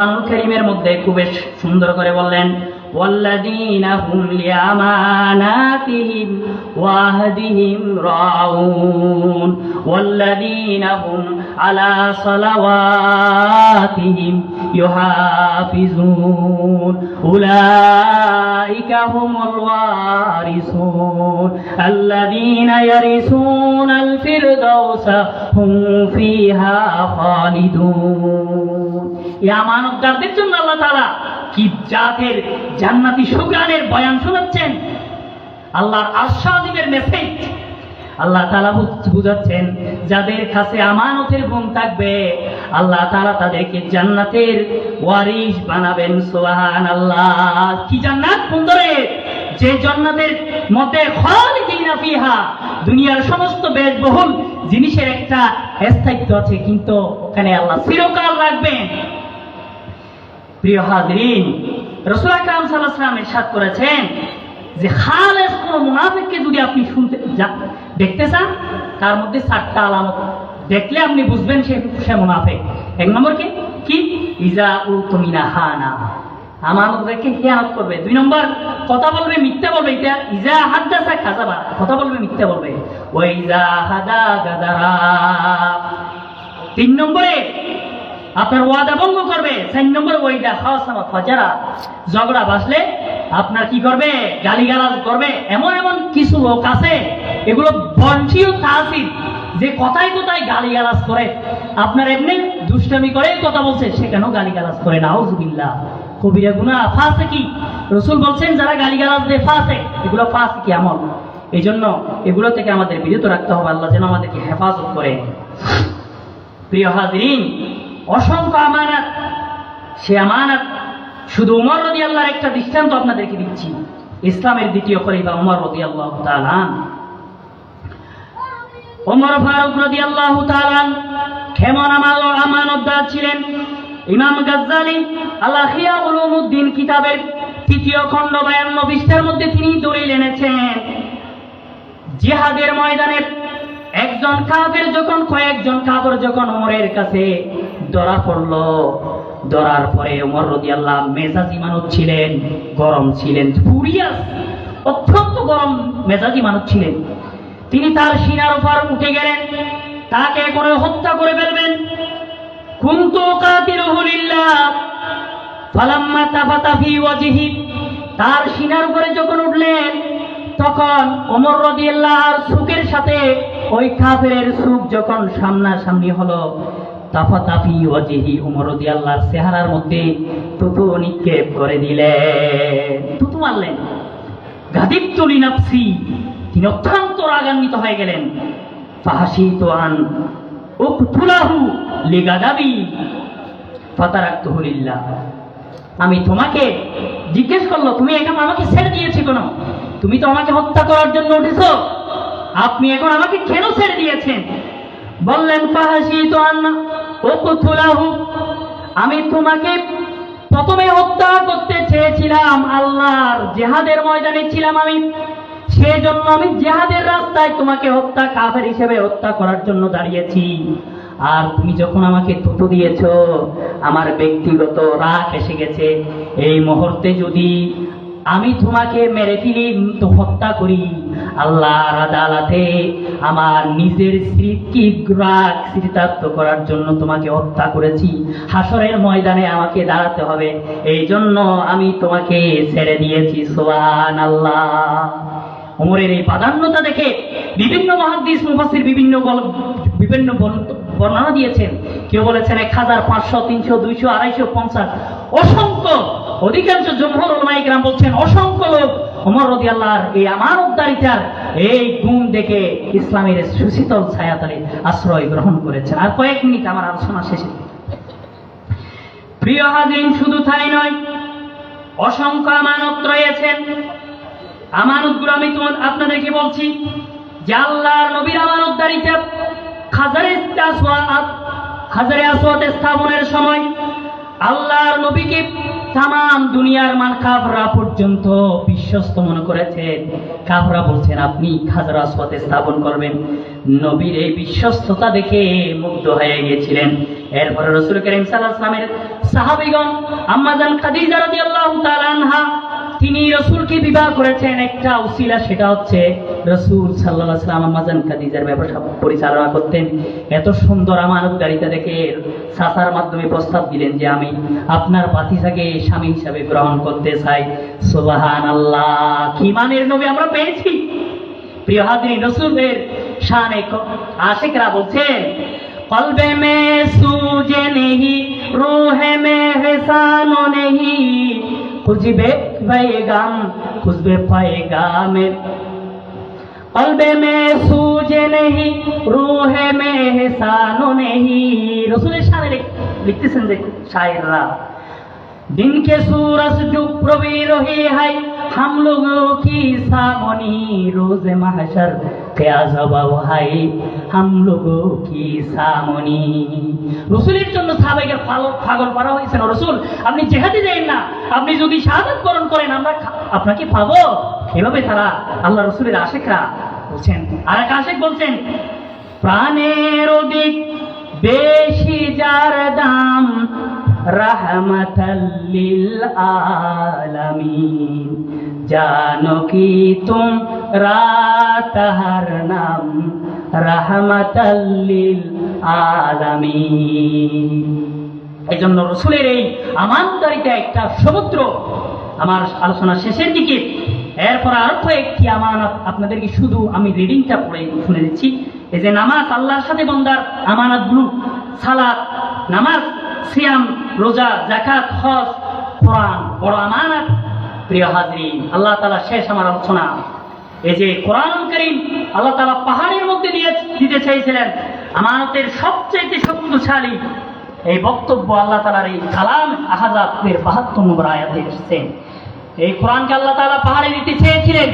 কোরআনুল কারীমের মধ্যে খুব সুন্দর করে বললেন, ওয়াল্লাযীনা হুম লিআমানাতিহিম ওয়াহদিহিম রাউন। ওয়াল্লাযীনা হুম আলা সালাওয়াতিহিম ইউহাফিজুন। উলাইকা হুমুল ওয়ারিসুন। আল্লাযীনা ইয়ারিসুনাল ফিরদাউসা হুম ফিহা খালিদুন। বুঝাচ্ছেন, যাদের কাছে আমানতের গুণ থাকবে, আল্লাহ তাআলা তাদেরকে জান্নাতের ওয়ারিশ বানাবেন সুবহান আল্লাহ কি জান্নাত? সুন্দরের। যে জান্নাতের মধ্যে দুনিয়ার সমস্ত ব্যয়বহুল জিনিসের একটা স্থায়িত্ব আছে, কিন্তু ওখানে আল্লাহ চিরকাল রাখবেন। প্রিয় হাজরিন, রসুল আকরাম সাল্লাহ সাল্লাম ইরশাদ করেছেন যে খালেস কোন মুনাফিককে যদি আপনি শুনতে দেখতে চান, তার মধ্যে সাতটা আলামত। দেখলে আপনি বুঝবেন সে সে মুনাফিক। এক নম্বর কি? কি? ইজা উ তুমিনা হানা। আমানত রেখে খেয়ানত করবে। দুই নম্বর, কথা বলবে, মিথ্যা বলবে। এটা ইজা হাদ্দাসা খাজাবা কথা বলবে, মিথ্যা বলবে। ওই ইজা হাদা গাদারা। তিন নম্বরে আপনার ওয়াদা ভঙ্গ করবে। চার নম্বর ওইদা খাওয়াসামা ফাজারা। ঝগড়া বাসলে আপনার কি করবে? গালিগালাজ করবে। এমন এমন কিছু লোক আছে, এগুলো বঞ্চিত তাসির যে কথায় কথায় গালিগালাজ করে। আপনার এমনি দুষ্টামি করে কথা বলছে সেখানেও গালিগালাজ করে? না আউজুবিল্লাহ কবিরা গুনা ফাঁসে কি রসুল বলছেন, যারা গালিগালাজ দেয় ফাঁসে এগুলো ফাঁসে কি আমল। এই জন্য এগুলো থেকে আমাদের বিরত রাখতে হবে। আল্লাহ যেন আমাদেরকে হেফাজত করে। প্রিয় হাজরিন অসংখ্য আমানত, সে আমানত শুধু উমর রদি আল্লাহর একটা দৃষ্টান্ত আপনাদেরকে দিচ্ছি। ইসলামের দ্বিতীয় খলিফা উমর রদি আল্লাহ তালান ওমর ফারুক রদি আল্লাহ তালান কেমন আমার আমানতদার ছিলেন। ইমাম গাজ্জালি আল্লাহ খিয়া উলুমুদ্দিন কিতাবের তৃতীয় খণ্ড বায়ান্ন পৃষ্ঠার মধ্যে তিনি দলিল এনেছেন। জিহাদের ময়দানে একজন কাফের যখন কয়েকজন কাফের যখন ওমরের কাছে ধরা পড়ল, ধরার পরে ওমর রদি আল্লাহ মেজাজি মানুষ ছিলেন, গরম ছিলেন ফুরিয়াস অত্যন্ত গরম মেজাজি মানুষ ছিলেন। তিনি তার সিনার উপর উঠে গেলেন, তাকে করে হত্যা করে ফেলবেন। কুন্তু কাতিরুহু লিল্লাহ, ফালাম্মা তাফাতা ফি ওয়াজহি। তার সিনার উপরে যখন উঠলেন তখন ওমর রাদিয়াল্লাহর সুখের সাথে ওই কাফেরের সুখ যখন সামনাসামনি হলো, তাফাতাফি ওয়াজহি ওমর রাদিয়াল্লাহর চেহারার মধ্যে তুতু নিক্ষেপ করে দিলেন। তুতু মারলেন। গাদিব তুলি নাফসি, তিনি অত্যন্ত রাগান্বিত হয়ে গেলেন। ফাহাসি তো আন উকতুলাহু লিগাদাবি, ফাতারাক্তুহু লিল্লাহ। আমি তোমাকে জিজ্ঞেস করল, তুমি এখন আমাকে ছেড়ে দিয়েছি কেন? তুমি তো আমাকে হত্যা করার জন্য উঠেছ। আপনি এখন আমাকে কেন ছেড়ে দিয়েছেন? বললেন ফাহাসি তো আন্না ও কুথুলাহু আমি তোমাকে প্রথমে হত্যা করতে চেয়েছিলাম, আল্লাহর জেহাদের ময়দানে ছিলাম আমি। সেজন্য আমি জেহাদের রাস্তায় তোমাকে হত্যা, কাফের হিসেবে হত্যা করার জন্য দাঁড়িয়েছি। আর তুমি যখন আমাকে তুতো দিয়েছ, আমার ব্যক্তিগত রাগ এসে গেছে। এই মুহূর্তে যদি আমি তোমাকে মেরে ফেলি, তো হত্যা করি। আল্লাহর আদালতে আমার নিজের স্মৃতি রাগ স্মৃতার্থ করার জন্য তোমাকে হত্যা করেছি। হাসরের ময়দানে আমাকে দাঁড়াতে হবে। এই জন্য আমি তোমাকে ছেড়ে দিয়েছি। সোয়ান আল্লাহ ওমরের এই প্রাধান্যতা দেখে বিভিন্ন মহাদিস মুফাসির বিভিন্ন বিভিন্ন বর্ণনা দিয়েছেন। কেউ বলেছেন এক হাজার পাঁচশো, তিনশো, দুইশো, আড়াইশো, পঞ্চাশ অসংখ্য অধিকাংশ জমহর ওলামাইকরাম বলছেন, অসংখ্য লোক ওমর রদি আল্লাহর এই আমানতদারিতার এই গুণ দেখে ইসলামের সুশীতল ছায়াতলে আশ্রয় গ্রহণ করেছেন। আর কয়েক মিনিট আমার আলোচনা শেষে প্রিয় হাজিন শুধু তাই নয়, অসংখ্য আমানত রয়েছেন। আমানতগুলো আমি তোমার, আপনাদেরকে বলছি যে আল্লাহর নবীর আমানতদারিতে খাজারে খাজারে আসওয়াত স্থাপনের সময় আল্লাহর নবীকে তাম দুনিয়ার মান কাফরা পর্যন্ত বিশ্বস্ত মনে করেছেন কাফরা বলছেন, আপনি খাজার আসওয়াতে স্থাপন করবেন। নবীর এই বিশ্বস্ততা দেখে মুগ্ধ হয়ে গিয়েছিলেন এরপরে রসুল করিম সাল্লামের সাহাবিগণ আম্মাজান খাদিজা রাদিয়াল্লাহু তাআলা আনহা তিনি রসুলকে বিবাহ করেছেন, একটা উসিলা সেটা হচ্ছে রসুল সাল্লাহ সাল্লাম আম্মাজান খাদিজার ব্যবসা পরিচালনা করতেন। এত সুন্দর আমানতদারিতা দেখে সাসার মাধ্যমে প্রস্তাব দিলেন যে আমি আপনার পাতিসাকে স্বামী হিসাবে গ্রহণ করতে চাই। সোবাহান আল্লাহ কি মানের নবী আমরা পেয়েছি। প্রিয় হাজরি রসুলের শানে আশেকরা বলছেন, কলবে মে সুজে নেহি, রুহে মে হেসানো নেহি খুঁজিবে গাম খুঁজবে গামের কলবে মে সুজে নেহি, রুহে মে হেসানো নেহি। রসুলের সামনে লিখতেছেন যে শায়েররা দিনকে সুরস চুপ প্রবীর হে হাই হাম লোগো কি সামনি রোজে মাহশর क्या জবাব হাই কি সামনি? রসুলের জন্য পাগল করা হয়েছে না রসুল? আপনি যেহাদি যাই না। আপনি যদি শাহাদত বরণ করেন, আমরা আপনাকে পাবো। এভাবে তারা? আল্লাহ রসুলের আশেখরা বলছেন আর এক আশেখ বলছেন, প্রাণের অধিক বেশি যার দাম রাহমাতাল্লিল আলামিন। জানো কি তুমি রাতহার নাম রহমতলিল আলমিন। এই জন্য রসুলের এই একটা সমুদ্র। আমার আলোচনা শেষের দিকে। এরপর কয়েকটি আমানত আপনাদেরকে শুধু আমি রিডিংটা পড়ে শুনে দিচ্ছি। এই যে নামাজ, আল্লাহর সাথে বন্দার আমানতগুলো, সালাত, নামাজ, সিয়াম, রোজা জাকাত হজ, কোরআন, বড় আমানত। প্রিয় হাজরিন, আল্লাহ তালা শেষ আমার আলোচনা এই যে কোরআন করিম আল্লাহ তালা পাহাড়ের মধ্যে দিয়ে দিতে চাইছিলেন আমানতের সবচেয়ে শক্তিশালী এই বক্তব্য আল্লাহ তালার এই কালাম আহাজাতের বাহাত্তর নম্বর আয়াতে এসেছেন এই কোরআনকে আল্লাহ তালা পাহাড়ে দিতে চেয়েছিলেন।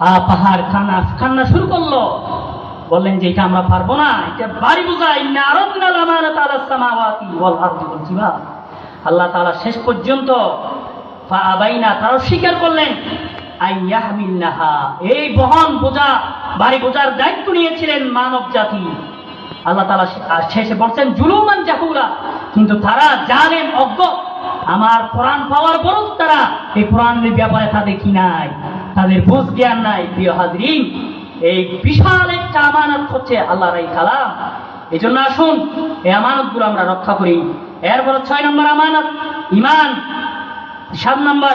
আ, পাহাড় কান্না খান্না শুরু করল। বললেন যে, এটা আমরা পারব না। এটা বাড়ি বোঝা। ইন্না আরাদনাল আমানাতা আলাস সামাওয়াতি ওয়াল আরদি ওয়াল জিবাল। আল্লাহ তালা শেষ পর্যন্ত তারাও স্বীকার করলেন। এই বহন বোঝা বাড়ি বোঝার দায়িত্ব নিয়েছিলেন মানব জাতি। আল্লাহ আর শেষে বলছেন, জুলুমান জাহুরা, কিন্তু তারা জানেন অজ্ঞ। আমার কোরআন পাওয়ার পরও তারা এই কোরআনের ব্যাপারে তাদের কি নাই, তাদের বোঝ জ্ঞান নাই। প্রিয় হাজরিন, এই বিশাল একটা আমানত হচ্ছে আল্লাহর এই কালাম। এই জন্য আসুন, এই আমানত আমানতগুলো আমরা রক্ষা করি। এরপর ছয় নম্বর আমানত ইমান সাত নম্বর